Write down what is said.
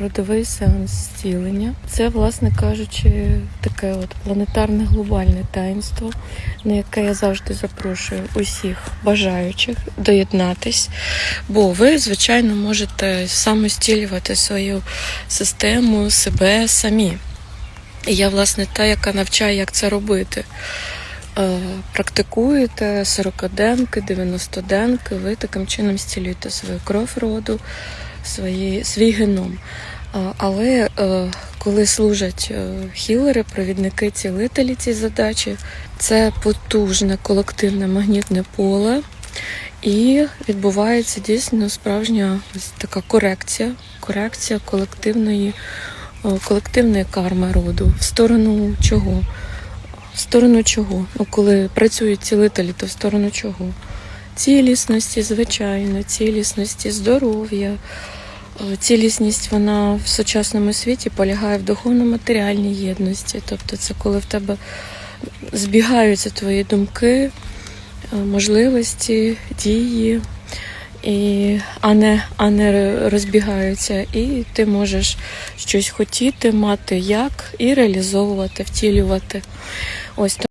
Родовий сеанс зцілення. Це, власне кажучи, таке от планетарне глобальне таїнство, на яке я завжди запрошую усіх бажаючих доєднатись. Бо ви, звичайно, можете самостілювати свою систему, себе самі. І я, власне, та, яка навчає, як це робити. Е, Практикуєте 40-денки, 90-денки, ви таким чином зцілюєте свою кров роду, свої, свій геном. Але е, коли служать е, хілери, провідники, цілителі ці задачі, це потужне колективне магнітне поле, і відбувається дійсно справжня така корекція, корекція колективної, е, колективної карми роду. В сторону чого? В сторону чого? Ну, коли працюють цілителі, то в сторону чого? Цілісності, звичайно, цілісності, здоров'я. Цілісність вона в сучасному світі полягає в духовно-матеріальній єдності. Тобто це коли в тебе збігаються твої думки, е, можливості, дії, і, а, не, а не розбігаються. І ти можеш щось хотіти, мати як і реалізовувати, втілювати. Ось